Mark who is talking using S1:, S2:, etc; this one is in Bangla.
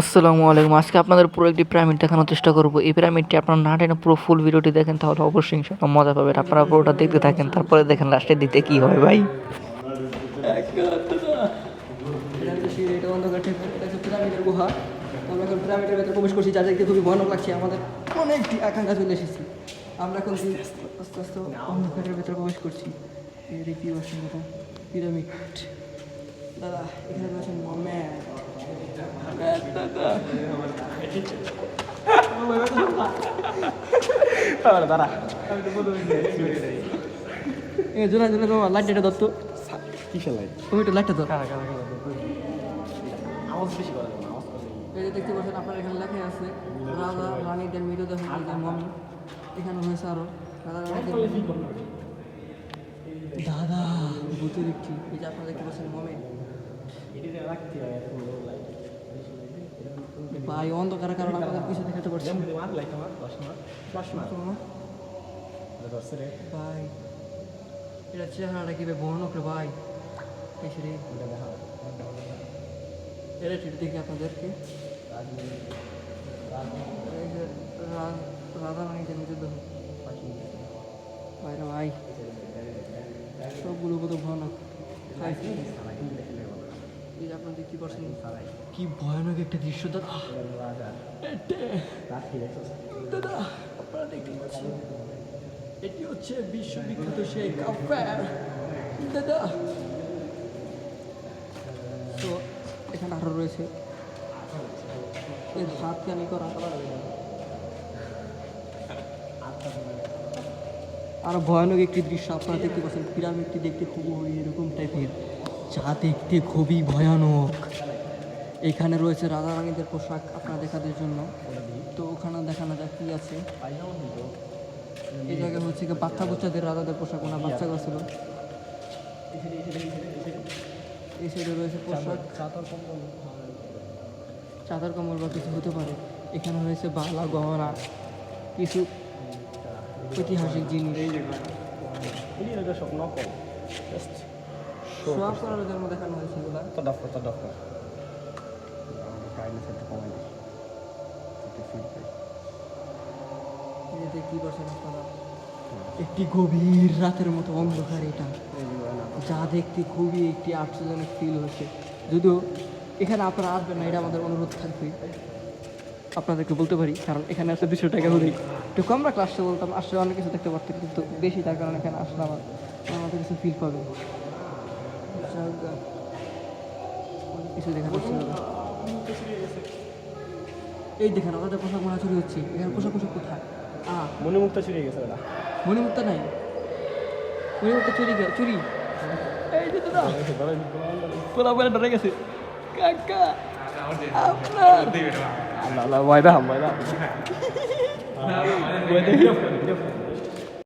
S1: আসসালামু আলাইকুম। আজকে আপনাদের পুরো একটি পিরামিড দেখানোর চেষ্টা করব। এই পিরামিডটি আপনারা না টেনে পুরো ফুল ভিডিওটি দেখেন, তাহলে অবশ্যই ইনশাআল্লাহ মজা পাবেন। আপনারা পুরোটা দেখতে থাকেন, তারপরে দেখেন লাস্টের দিতে কি হয় ভাই।
S2: আমরা প্রবেশ করছি। যা খুবই আমাদের দাদা এখানে রয়েছেন মোহাম্মদ দাদা এ জোনা জোনা লাইট এটা দত্ত ওইটা লাইটটা ধর।
S3: আওয়াজ বেশি করে না
S2: এই যে দেখতে পাচ্ছেন আপনার এখানে লেখা আছে রাজা রানীদের মৃতদেহ মমি। এখানে রয়েছে আরও রাজা রানীদের দাদা ভূতের একটি এই যে আপনারা দেখতে পাচ্ছেন মমি। ভাই অন্ধকারের কারণে আপনাদের কিছু দেখাতে পারছি ভাই এটা চেহারাটা কি ভয়ানক রে ভাই? রে।
S3: এটা
S2: ঠিক দেখি আপনাদেরকে। এই যে রা- রাজা ভাই রে ভাই সবগুলো কত ভয়ানক। যে আপনারা দেখতে পাচ্ছেন কি ভয়ানক একটা দৃশ্য দাদা। দাদা আপনারা দেখতে পাচ্ছেন? এটি হচ্ছে বিশ্ববিখ্যাত সেই কাফের। দাদা। তো এখানে আরও রয়েছে। এর হাত কানি করা? আরও ভয়ানক একটি দৃশ্য আপনারা দেখতে পাচ্ছেন পিরামিডটি দেখতে খুবই এরকম টাইপের যা দেখতে খুবই ভয়ানক। এখানে রয়েছে রাজা রানীদের পোশাক আপনারা দেখাদের জন্য। তো ওখানে দেখানো যাক কি আছে। এই জায়গায় হচ্ছে কি বাচ্চা বাচ্চাদের রাজাদের পোশাক ওনা বাচ্চা ছিল। এই সাইডে রয়েছে পোশাক। চাদর কম্বল বা কিছু হতে পারে। এখানে রয়েছে বালা গহনা কিছু ঐতিহাসিক জিনিস। করার জন্য দেখানো হয়েছে এগুলা।
S3: তো ডাফ তো ডাফ কাইন্ডনেস একটু কমাই দিই একটু ফিল পাই
S2: এই যে দেখতেই পাচ্ছেন একটি গভীর রাতের মতো অন্ধকার এটা। যা দেখতে খুবই একটি আশ্চর্যজনক ফিল হচ্ছে। যদিও এখানে আপনারা আসবেন না এটা আমাদের অনুরোধ থাকবে। আপনাদেরকে বলতে পারি কারণ এখানে আসলে দুশো টাকা হলেই। একটু কম রাখলে আসতে বলতাম আসলে অনেক কিছু দেখতে পারতেন কিন্তু বেশি তার কারণে এখানে আসলে আমার আমাদের কিছু ফিল পাবে কিছু দেখা যাচ্ছে এই দেখেন আমাদের পোশাক মনে চুরি হচ্ছে। এখানে পোশাক পোশাক কোথায়? আ।
S3: মনিমুক্ত চুরি গেছে ওটা
S2: মণিমুক্তা নাই? মণিমুক্তা চুরি গে- চুরি? এই যে দাদা। পোলা ডরে গেছে। কাকা আপনার
S3: আল্লাহ আল্লাহ ময়দা ময়দা